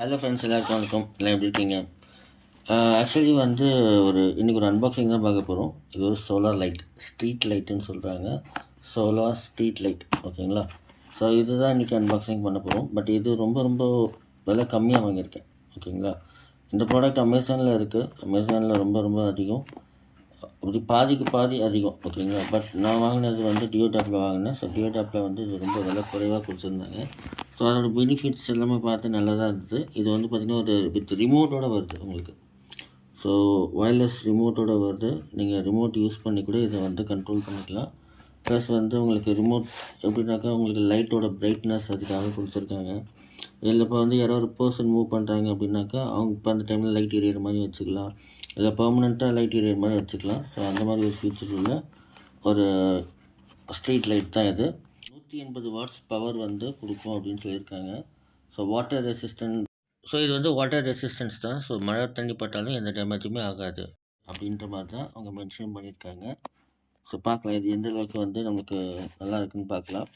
Hello friends எல்லாருக்கும் வணக்கம். எல்லாம் எப்படி இருக்கீங்க? ஆக்சுவலி வந்து ஒரு இன்றைக்கி ஒரு அன்பாக்சிங் தான் பார்க்க போகிறோம் இது ஒரு சோலார் லைட் ஸ்ட்ரீட் லைட்டுன்னு சொல்கிறாங்க சோலார் ஸ்ட்ரீட் லைட் ஓகேங்களா? ஸோ இதுதான் இன்றைக்கி அன்பாக்சிங் பண்ண போகிறோம் பட் இது ரொம்ப ரொம்ப விலை கம்மியாக வாங்கியிருக்கேன். ஓகேங்களா? இந்த ப்ராடக்ட் அமேசானில் இருக்குது அமேசானில் ரொம்ப ரொம்ப அதிகம். அப்படி பாதிக்கு பாதி அதிகம் ஓகேங்களா? பட் நான் வாங்கினது வந்து டியோ டாப்பில் வாங்கினேன். ஸோ டியோ டாப்பில் வந்து இது ரொம்ப விலை குறைவாக கொடுத்துருந்தாங்க. ஸோ அதோட பெனிஃபிட்ஸ் எல்லாமே பார்த்து நல்லா தான் இருந்தது. இது வந்து பார்த்திங்கன்னா ஒரு வித் ரிமோட்டோட வருது உங்களுக்கு. ஸோ ஒயர்லெஸ் ரிமோட்டோட வருது. நீங்கள் ரிமோட் யூஸ் பண்ணி கூட இதை வந்து கண்ட்ரோல் பண்ணிக்கலாம். ப்ளஸ் வந்து உங்களுக்கு ரிமோட் எப்படின்னாக்கா உங்களுக்கு லைட்டோட பிரைட்னஸ் அதுக்காக கொடுத்துருக்காங்க. இதில் இப்போ வந்து யாரோ ஒரு பர்சன் மூவ் பண்ணுறாங்க அப்படின்னாக்கா அவங்க இப்போ அந்த டைமில் லைட் எரியற மாதிரி வச்சுக்கலாம். இல்லை பர்மனெண்ட்டாக லைட் எரியற மாதிரி வச்சுக்கலாம். ஸோ அந்த மாதிரி ஒரு ஃபியூச்சர் உள்ள ஒரு ஸ்ட்ரீட் லைட் தான் இது. நூற்றி எண்பது வாட்ஸ் பவர் வந்து கொடுக்கும் அப்படின்னு சொல்லியிருக்காங்க. ஸோ வாட்டர் ரெசிஸ்டன்ட் ஸோ இது வந்து வாட்டர் ரெசிஸ்டன்ஸ் தான். ஸோ மழை தண்ணி பட்டாலும் எந்த டேமேஜுமே ஆகாது அப்படின்ற மாதிரி தான் அவங்க மென்ஷன் பண்ணியிருக்காங்க. ஸோ பார்க்கலாம். இது எந்த அளவுக்கு வந்து நமக்கு நல்லா இருக்குன்னு பார்க்கலாம்.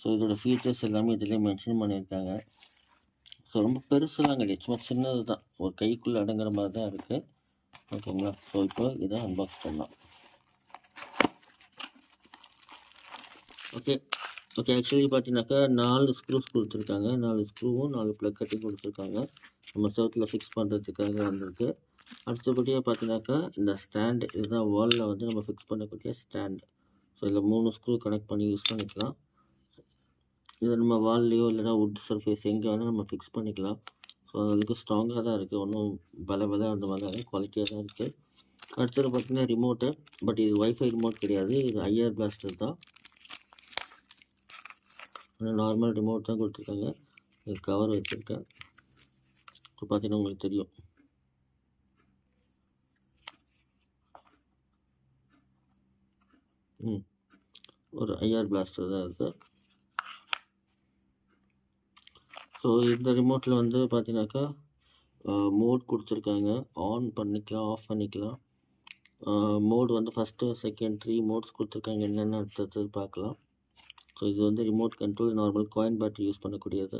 ஸோ இதோட ஃபீச்சர்ஸ் எல்லாமே இதிலே மென்ஷன் பண்ணியிருக்காங்க. ஸோ ரொம்ப பெருசுலாம் கிடையாது. சும்மா சின்னது தான். ஒரு கைக்குள்ளே அடங்குற மாதிரி தான் இருக்குது ஓகேங்களா ஸோ இப்போ இதை அன்பாக்ஸ் பண்ணலாம். ஓகே ஓகே ஆக்சுவலி பார்த்தீங்கன்னாக்கா நாலு ஸ்க்ரூஸ் கொடுத்துருக்காங்க. நாலு ஸ்க்ரூவும் நாலு ப்ளக் கட்டி கொடுத்துருக்காங்க. நம்ம சர்க்கில் ஃபிக்ஸ் பண்ணுறதுக்காக வந்திருக்கு. அடுத்தபடியாக பார்த்தீங்கன்னாக்கா இந்த ஸ்டாண்ட் இதுதான் வாலில் வந்து நம்ம ஃபிக்ஸ் பண்ணக்கூடிய ஸ்டாண்ட் ஸோ இதில் மூணு ஸ்க்ரூ கனெக்ட் பண்ணி யூஸ் பண்ணிக்கலாம். இதை நம்ம வால்லையோ இல்லைனா வுட் சர்ஃபேஸ் எங்கே வேணால் நம்ம ஃபிக்ஸ் பண்ணிக்கலாம். ஸோ அதுக்கு ஸ்ட்ராங்காக தான் இருக்குது ஒன்றும் பல பல அந்த மாதிரி குவாலிட்டியாக தான் இருக்குது அடுத்தது பார்த்தீங்கன்னா ரிமோட்டு பட் இது ஒய்ஃபை ரிமோட் கிடையாது. இது ஐஆர் பிளாஸ்டர் தான். நார்மல் ரிமோட் தான் கொடுத்துருக்காங்க. இது கவர் வச்சுருக்கேன். இப்போ பார்த்தீங்கன்னா உங்களுக்கு தெரியும். ம். ஒரு ஐஆர் பிளாஸ்டர் தான் இருக்குது ஸோ இந்த ரிமோட்டில் வந்து பார்த்தீங்கன்னாக்கா மோட் கொடுத்துருக்காங்க. ஆன் பண்ணிக்கலாம் ஆஃப் பண்ணிக்கலாம். மோட் வந்து ஃபஸ்ட்டு செகண்ட் த்ரீ மோட்ஸ் கொடுத்துருக்காங்க. என்னென்ன அடுத்தது பார்க்கலாம். ஸோ இது வந்து remote control normal coin battery use பண்ணக்கூடியது.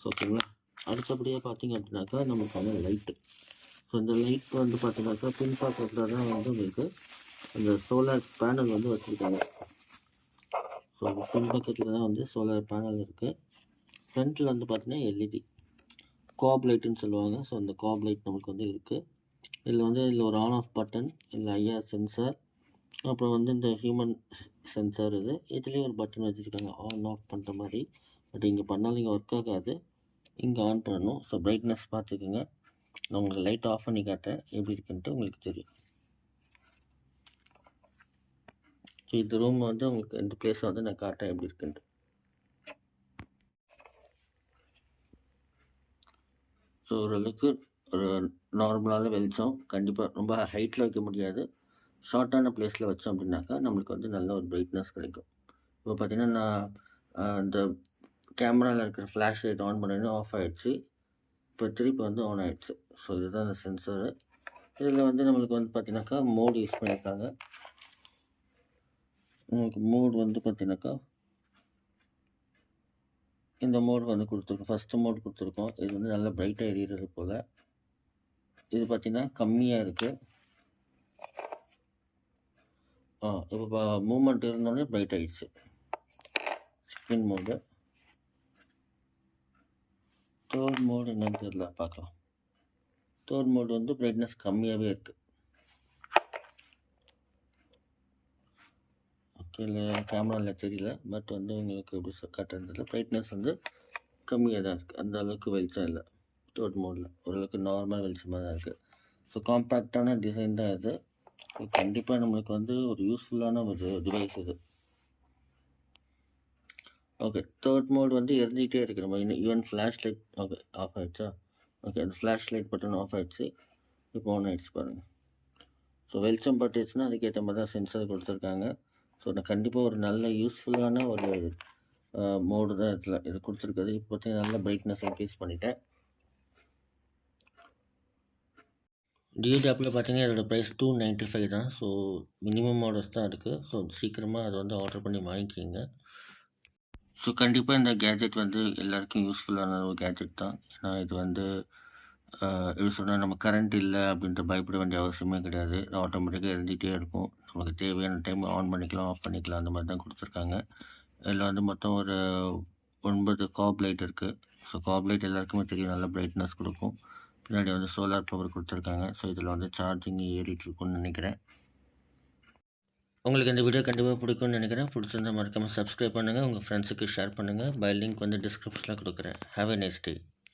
ஸோ ஓகேங்களா அடுத்தபடியாக பார்த்தீங்க அப்படின்னாக்கா நம்மளுக்கான லைட்டு ஸோ இந்த லைட் வந்து பார்த்தீங்கன்னாக்கா பின்பாக்கத்தில் தான் வந்து உங்களுக்கு அந்த சோலார் பேனல் வந்து வச்சுருக்காங்க. ஸோ பின்பக்கத்தில் தான் வந்து சோலார் பேனல் இருக்குது ஃப்ரண்ட்டில் வந்து பார்த்தீங்கன்னா எல்இடி காப் லைட்டுன்னு சொல்லுவாங்க. ஸோ அந்த காப் லைட் நமக்கு வந்து இருக்குது இதில் வந்து இதில் ஒரு ஆன் ஆஃப் பட்டன் இல்லை ஐஆர் சென்சார் அப்புறம் வந்து இந்த ஹியூமன் சென்சார் இது இதுலேயும் ஒரு பட்டன் வச்சுருக்காங்க ஆன் ஆஃப் பண்ணுற மாதிரி. பட் இங்கே பண்ணாலும் இங்கே ஒர்க் ஆகாது. இங்கே ஆன் பண்ணணும். ஸோ பிரைட்னஸ் பார்த்துக்குங்க. நான் உங்களுக்கு லைட் ஆஃப் பண்ணி காட்டேன் எப்படி இருக்குன்ட்டு உங்களுக்கு தெரியும். ஸோ இந்த ரூம் வந்து உங்களுக்கு இந்த பிளேஸை வந்து நான் காட்டேன் எப்படி இருக்குன்ட்டு. ஸோ ஓரளவுக்கு ஒரு நார்மலான வெளிச்சம். கண்டிப்பாக ரொம்ப ஹைட்டில் வைக்க முடியாது. ஷார்ட்டான பிளேஸில் வச்சோம் அப்படின்னாக்கா நம்மளுக்கு வந்து நல்ல ஒரு பிரைட்னஸ் கிடைக்கும். இப்போ பார்த்திங்கன்னா நான் இந்த கேமராவில் இருக்கிற ஃப்ளாஷ் லைட் ஆன் பண்ணணும் ஆஃப் ஆகிடுச்சு இப்போ திருப்பி வந்து ஆன் ஆகிடுச்சு ஸோ இதுதான் அந்த சென்சரு இதில் வந்து நம்மளுக்கு வந்து பார்த்திங்கனாக்கா மோடு யூஸ் பண்ணியிருக்காங்க. உங்களுக்கு மோடு வந்து பார்த்திங்கனாக்கா இந்த மோடு வந்து கொடுத்துருக்கோம். ஃபஸ்ட்டு மோடு கொடுத்துருக்கோம். இது வந்து நல்லா பிரைட்டாக எரியிறது போல். இது பார்த்திங்கன்னா கம்மியாக இருக்குது ஆ இப்போ மூமெண்ட் இருந்தோடனே பிரைட் ஆகிடுச்சு ஸ்கின் மோடு தேர்ட் மோடு என்னன்னு தெரியல பார்க்கலாம். தேர்ட் மோடு வந்து பிரைட்னஸ் கம்மியாகவே இருக்குது ஓகே இல்லை கேமராவில் தெரியல. பட் வந்து உங்களுக்கு எப்படி காட்டுறதில்ல பிரைட்னஸ் வந்து கம்மியாக தான் இருக்குது அந்த அளவுக்கு வெளிச்சம் இல்லை. தேர்ட் மோடில் ஓரளவுக்கு நார்மல் வெளிச்சமாக தான் இருக்குது ஸோ காம்பேக்டான டிசைன் தான் இது. கண்டிப்பாக நம்மளுக்கு வந்து ஒரு யூஸ்ஃபுல்லான ஒரு டிவைஸ் இது. ஓகே தேர்ட் மோட் வந்து எரிஞ்சிக்கிட்டே இருக்குது நம்ம இன்னும் even flash light okay off ஆகிடுச்சா ஓகே அந்த ஃப்ளாஷ் லைட் பட்டன் ஆஃப் ஆகிடுச்சு இப்போ ஆன் ஆகிடுச்சு பாருங்கள் ஸோ வெளிச்சம் பட்டுச்சுன்னா அதுக்கேற்ற மாதிரி தான் சென்சர் கொடுத்துருக்காங்க. ஸோ நான் கண்டிப்பாக ஒரு நல்ல யூஸ்ஃபுல்லான ஒரு மோடு தான் இதில் இது கொடுத்துருக்குது. இப்போ பார்த்தீங்கன்னா நல்ல பிரைட்னஸ் இன்க்ரீஸ் பண்ணிட்டேன். டியூடாப்பில் பார்த்தீங்கன்னா இதோட ப்ரைஸ் டூ நைன்ட்டி ஃபைவ் தான். ஸோ மினிமம் ஆர்டர்ஸ் தான் இருக்குது ஸோ சீக்கிரமாக அதை வந்து ஆர்டர் பண்ணி வாங்கிக்கிங்க. ஸோ கண்டிப்பாக இந்த கேஜெட் வந்து எல்லாருக்கும் யூஸ்ஃபுல்லான ஒரு கேஜெட் தான். ஏன்னா இது வந்து எப்படி சொன்னால் நம்ம கரண்ட் இல்லை அப்படின்ற பயப்பட வேண்டிய அவசியமே கிடையாது. ஆட்டோமேட்டிக்காக இருந்துகிட்டே இருக்கும். நமக்கு தேவையான டைம் ஆன் பண்ணிக்கலாம் ஆஃப் பண்ணிக்கலாம் அந்த மாதிரி தான் கொடுத்துருக்காங்க. இதில் வந்து மொத்தம் ஒரு ஒன்பது காப் லைட் இருக்குது ஸோ காப் லைட் எல்லாருக்குமே தெரியும். நல்ல பிரைட்னஸ் கொடுக்கும். பின்னாடி வந்து சோலார் பவர் கொடுத்துருக்காங்க. ஸோ இதில் வந்து சார்ஜிங் ஏறிட்டுருக்குன்னு நினைக்கிறேன். உங்களுக்கு இந்த வீடியோ கண்டிப்பாக பிடிக்கும்னு நினைக்கிறேன். பிடிச்சிருந்தா மறக்காமல் சப்ஸ்கிரைப் பண்ணுங்கள் உங்கள் ஃப்ரெண்ட்ஸுக்கு ஷேர் பண்ணுங்கள் பை லிங்க் வந்து டிஸ்கிரிப்ஷனில் கொடுக்குறேன். Have a next day